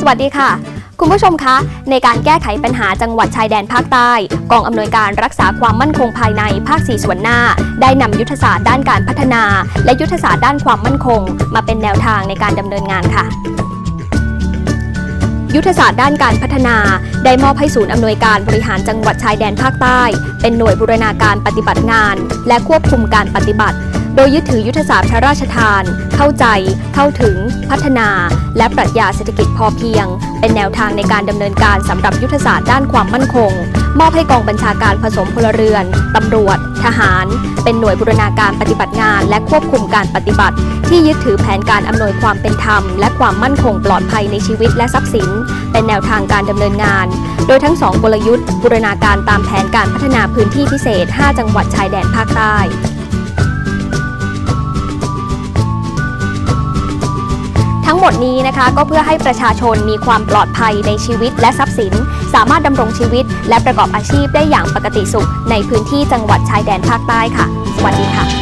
สวัสดีค่ะ คุณผู้ชมคะ ในการแก้ไขปัญหาจังหวัดชายแดนภาคใต้ กองอำนวยการรักษาความมั่นคงภายในภาค 4 ส่วนหน้า ได้นำยุทธศาสตร์ด้านการพัฒนา และยุทธศาสตร์ด้านความมั่นคง มาเป็นแนวทางในการดำเนินงานค่ะยุทธศาสตร์ด้านการพัฒนา ได้มอบให้ศูนย์อำนวยการบริหารจังหวัดชายแดนภาคใต้ เป็นหน่วยบูรณาการปฏิบัติงาน และควบคุมการปฏิบัติ โดยยึดถือยุทธศาสตร์พระราชทาน เข้าใจ เข้าถึง พัฒนา และปรัชญาเศรษฐกิจพอเพียง เป็นแนวทางในการดำเนินการสำหรับยุทธศาสตร์ด้านความมั่นคง มอบให้กองบัญชาการผสมพลเรือนตำรวจ ทหาร เป็นหน่วยบูรณาการปฏิบัติงาน และควบคุมการปฏิบัติ ที่ยึดถือแผนการอำนวยความเป็นธรรม และความมั่นคงปลอดภัยในชีวิตและทรัพย์สิน เป็นแนวทางการดำเนินงาน โดยทั้งสองกลยุทธ์บูรณาการตามแผนการพัฒนาพื้นที่พิเศษ 5 จังหวัดชายแดนภาคใต้ งหมดนี้นะคะ ก็เพื่อให้ประชาชนมีความปลอดภัยในชีวิตและทรัพย์สิน สามารถดำรงชีวิต และประกอบอาชีพได้อย่างปกติสุข ในพื้นที่จังหวัดชายแดนภาคใต้ค่ะ สวัสดีค่ะ